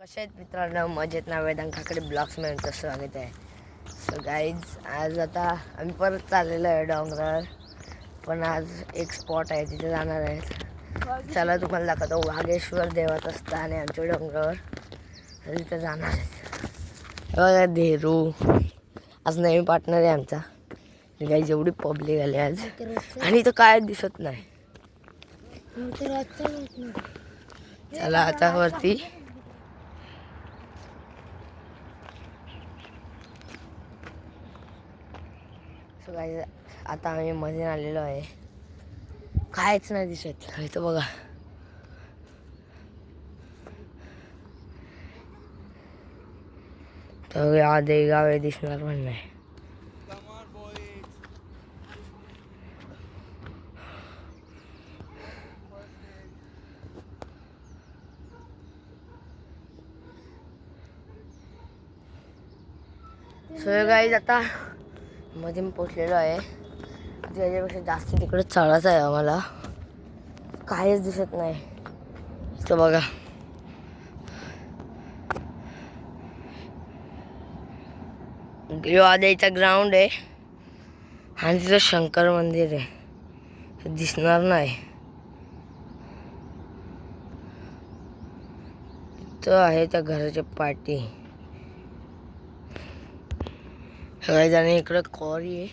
कशा आहेत मित्रांनो? मजेत ना? वेदांकाकडे ब्लॉग्स मिळून स्वागत आहे. सो गाईज आज आता आम्ही परत चाललेलो आहे डोंगरावर. पण आज एक स्पॉट आहे तिथे जाणार आहे. चला तुम्हाला दाखवतो. वागेश्वर देवाचं स्थान आहे आमच्या डोंगरावर. तिथे जाणार आहेत बघा धेरू. आज नवीन पार्टनर आहे आमचा. गाईज जेवढी पब्लिक आली आज. आणि इथं काय दिसत नाही. चला आता वरती. सो काय आता आम्ही मध्ये आलेलो आहे. कायच नाही दिसत. इथं बघा. तर आधी गावे दिसणार पण नाही. सो गाईज आता मध्ये मी पोचलेलो आहे. त्याच्यापेक्षा जास्त तिकडे चढायचं आहे आम्हाला. काहीच दिसत नाही. तर बघा. आद्याचा ग्राउंड आहे. आणि तिथं शंकर मंदिर आहे. दिसणार नाही. तिथं आहे त्या घराच्या पाठी सगळे जण इकडं कॉरी आहे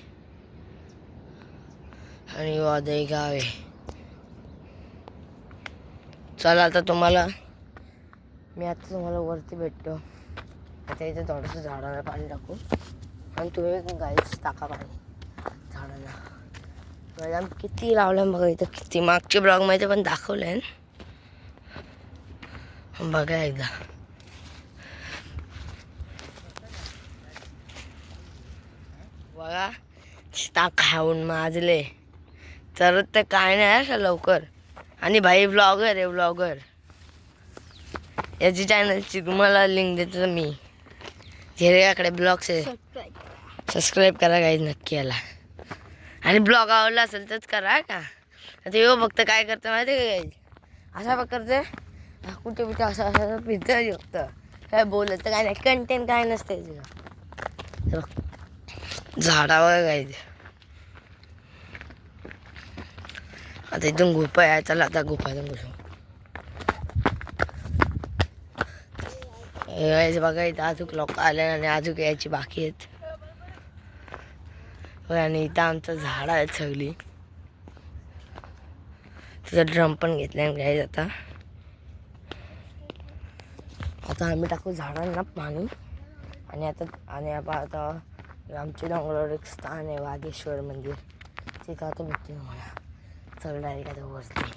आणि वादळी गाव आहे चला आता तुम्हाला मी आता तुम्हाला वरती भेटतो. आता इथे थोडंसं झाडाला पाणी टाकू. आणि तुम्ही गाईच टाका पाणी. झाडाला. मॅडम किती लावलं बघा इथं. किती? मागच्या ब्लॉगमध्ये पण दाखवलं आहे बघा एकदा. बघा. नुसता खाऊन माजले. तर ते काय नाही असं लवकर. आणि भाई ब्लॉगर आहे ब्लॉगर याची चॅनलची तुम्हाला लिंक देतो मी. झेरेगाकडे ब्लॉग्स आहे. सबस्क्राईब करा काही नक्की याला. आणि ब्लॉग आवडला असेल तरच करा का? आता येऊ फक्त काय करतं माहिती का काही असा करते कुठे कुठे असं असं फिरतं फक्त. काय बोलत काय नाही. कंटेंट काय नसते बघ. झाडावर काय आता इथून गुफा आहे चला आता गुफा घुसू बघा इथं अजून लोक आले आणि अजून यायची बाकी आहेत. आणि इथं आमचं झाड आहेत सगळी. तिथं ड्रम पण घेतलाय घ्यायचं आता. आता आम्ही टाकू झाडांना पाणी. आणि आता आणि आपण आमच्या डोंगरावर एक स्थान आहे वागेश्वर मंदिर. तिथं आता भेटते तुम्हाला. चल डायरेक्ट आता वरती.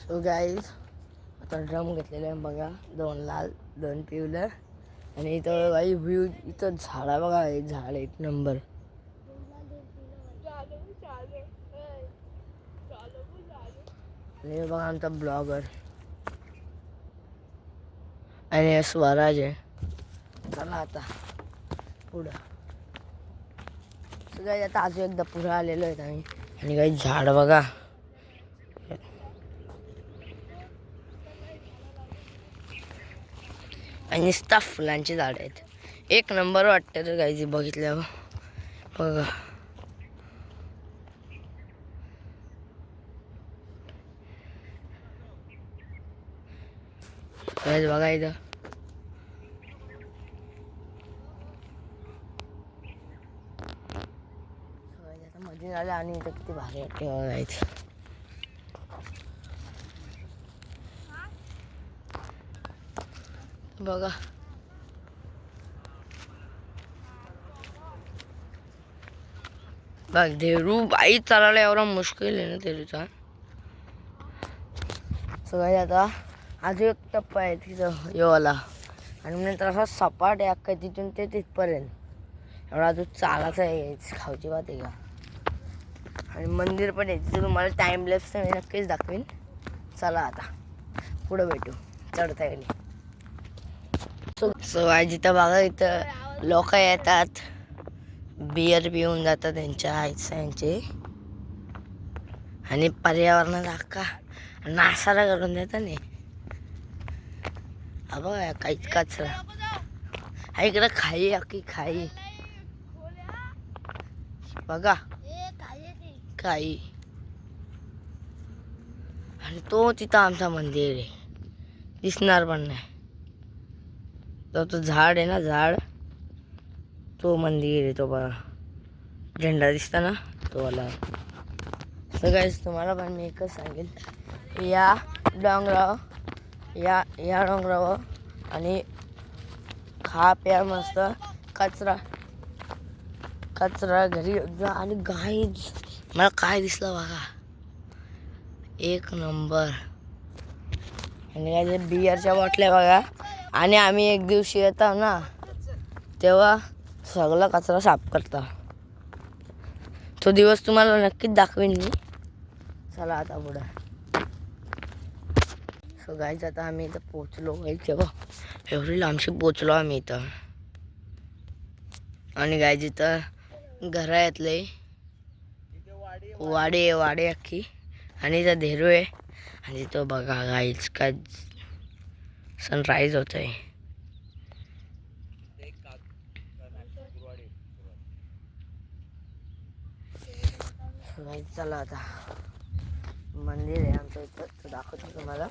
सो गाईज आता ड्रम घेतलेला आहे बघा. दोन लाल दोन पिवलं आणि इथं काही व्ह्यू इथं झाड बघा. एक झाड एक नंबर आणि बघा आमचा ब्लॉगर आणि हे स्वराज आहे. चला आता. पुढं. सगळ्यात काही आता अजून एकदा पुढं आलेलो आहेत आम्ही. आणि काही झाड बघा. आणि नुसता फुलांची झाड आहेत. एक नंबर वाटतं तर काही बघितल्यावर बघा. बघा इथं guys, आता मध्ये झालं आणि इथं किती भारी वाटते जायचं बघा. बघ धेरू बाई चालायला एवढा मुश्किल आहे ना धेरूचा सगळ्यात आता अजून एक टप्पा आहे तिथं येवाला आणि नंतर असा सपाट आहे अख्खा तिथून ते तिथपर्यंत. एवढा अजून चालायचा आहे खाऊची बात आहे का? आणि मंदिर पण आहे तिथे तुम्हाला टाईम लेफ्ट मी नक्कीच दाखवीन. चला आता पुढं भेटू चढता येईल. सो सो आज इथं बघा इथं लोक येतात. बियर पिऊन जातात त्यांच्या आईसांचे आणि पर्यावरणाचा का नासारा करून देतात नाही बघा काहीच कचरा हा इकडं खाई अख्खी खाई. बघा. काही आणि तो तिथं आमचा मंदिर आहे. दिसणार पण नाही. तो तो झाड आहे ना झाड. तो मंदिर आहे तो बघा. झेंडा दिसता ना तो वाला सगळ्याच तुम्हाला पण मी एकच सांगेल या डोंगरावर या या डोंगरावर आणि खा प्या मस्त कचरा. कचरा घरी जा आणि गाईज. मला काय दिसलं बघा? एक नंबर. आणि काय ते बियरच्या बाटल्या बघा आणि आम्ही एक दिवशी येतो ना तेव्हा सगळा कचरा साफ करता. तो दिवस तुम्हाला नक्कीच दाखवेन मी. चला आता पुढं. सो गाईज आता आम्ही इथं पोचलो गाईज तेव्हा. एवढी लांबशी पोचलो आम्ही इथं. आणि गाईज इथं घरातले वाडे आहे वाडे अख्खी आणि इथं धेरू आहे. आणि तो बघा गाईच काय सनराईज होत आहे चला आता. मंदिर आहे आमचं इथं. दाखवतो तुम्हाला.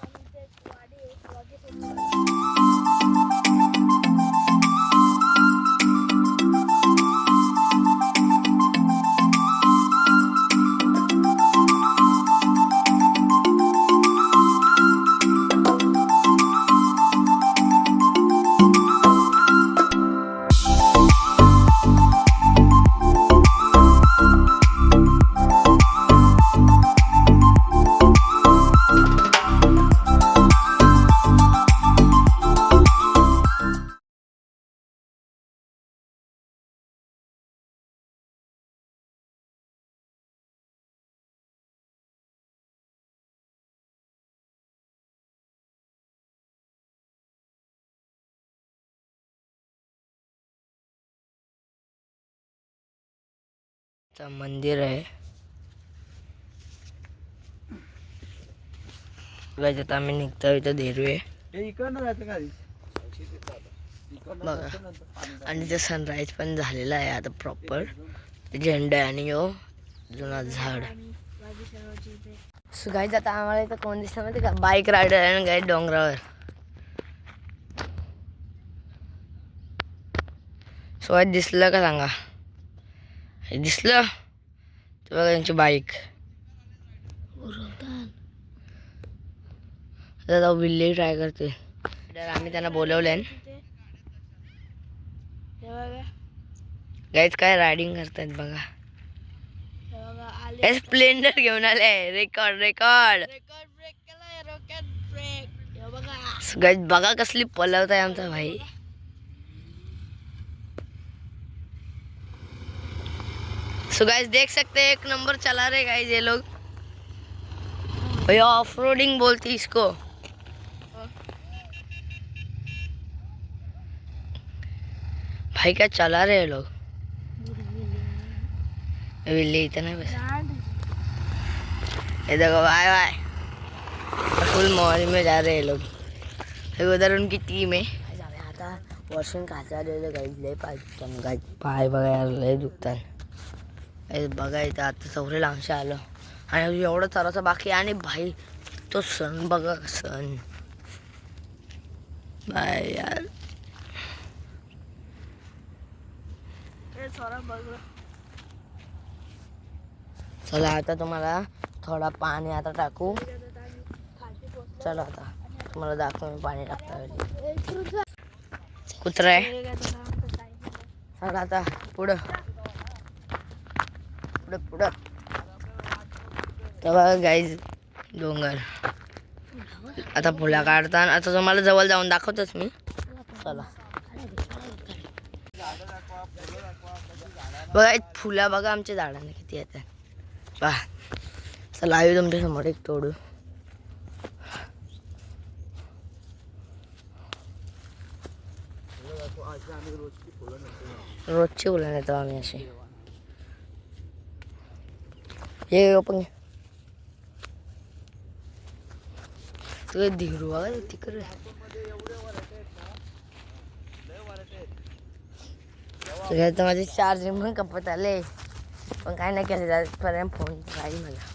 चं मंदिर आहे. आता आम्ही निघतो इथं धेरू आहे इकडनं जायचं का बघा. आणि ते सनराईज पण झालेला आहे आता प्रॉपर झेंडा आहे आणि यो जुना झाड. सो गाईज आता आम्हाला इथं कोण दिसलं माहिती का? बाईक रायडर आहे आणि गाईड डोंगरावर. सो आज दिसलं का सांगा? दिसलं? ते बघा त्यांची बाईक? आता विल्ले ट्राय करते. आम्ही त्यांना बोलवलं गाईज काय रायडिंग करतायत बघा. हे स्प्लेंडर घेऊन आले. रेकॉर्ड रेकॉर्ड गाईज बघा. कसली पलवत आहे आमचा भाई. सो गाइस देख सकते हैं, एक नंबर चला रहे गाइस ये लोग। भैया ऑफ़ रोडिंग बोलती इसको। भाई, क्या चला रहे हैं लोग? विल्ली इतना बस ये देखो बाय बाय फुल मॉल में जा रहे हैं लोग। उधर उनकी टीम है। वॉशिंग खायचा आलेलं गाईज लय पाय दुखतात गाईज पाय बघायला लय दुखतात हे बघा इथं आता चौरे लांबशे आलं. आणि एवढं चराचं बाकी आणि भाई तो सण बघा सण. बाय यार. चला आता तुम्हाला थोडा पाणी आता टाकू. चला आता. तुम्हाला दाखवू मी पाणी टाकता कुत्रा आहे. चला आता पुढं. पुढं पुढं. तेव्हा गाईज डोंगर. आता फुला काढताना आता तुम्हाला जवळ जाऊन दाखवतोच मी. चला. बघा फुला बघा आमच्या झाडांना किती येतात पहा. चला आयो तुमच्यासमोर एक तोडू. रोजची फुलं नेतो आम्ही अशी. हे ओपन सगळं धीरू आहे तिकडे सगळ्यात माझे चार्जिंग पण कपत आले पण काय नाही केलं त्यापर्यंत फोन काही मला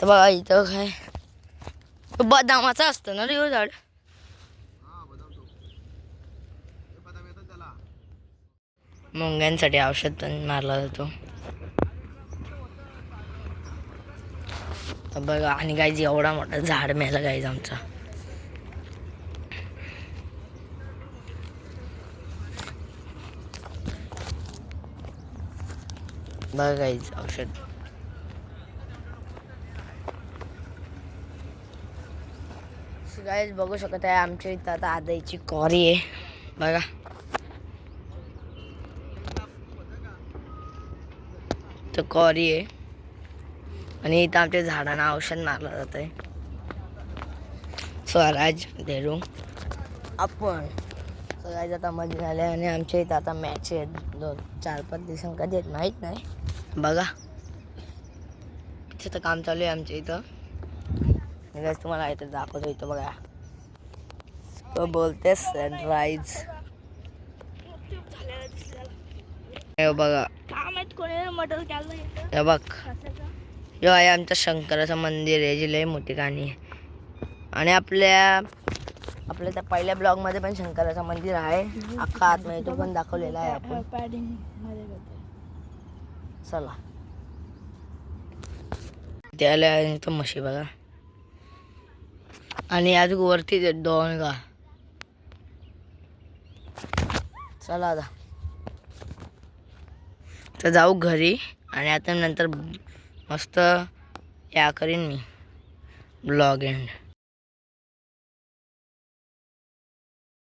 तर बाबा इथं काय बदामाचा असतं ना रे झाड मुंग्यांसाठी औषध पण मारला जातो बघा आणि गायज एवढा मोठा झाड मेला गायज आमचा. बघा गायज औषध. गायज बघू शकत आहे आमच्या इथं आता आदाईची कॉरी आहे. बघा. तर कॉरी आहे. आणि इथं आमच्या झाडांना औषध मारलं जात आहे स्वराज देरू. आपण. स्वराज आता मध्ये झाले आणि आमच्या इथं आता मॅच आहेत. दोन चार पाच दिवसां कधी आहेत माहीत नाही. बघा. तिथं काम चालू आहे आमच्या इथं. तुम्हाला इथं दाखवतो इथं बघा. तो बोलते सनराईज बघा. हे बघ. जो आहे आमचं शंकराचं मंदिर आहे जी लय मोठी कहाणी आहे. आणि आपल्या आपल्या त्या पहिल्या ब्लॉगमध्ये पण शंकराचं मंदिर आहे. अख्खा आतमध्ये तो पण दाखवलेला आहे आपण. चला. त्याला तो म्हशी बघा. आणि आज वरतीच ते दोन गा चला आता. तर जाऊ घरी आणि आता नंतर मस्त या करीन मी. Blog end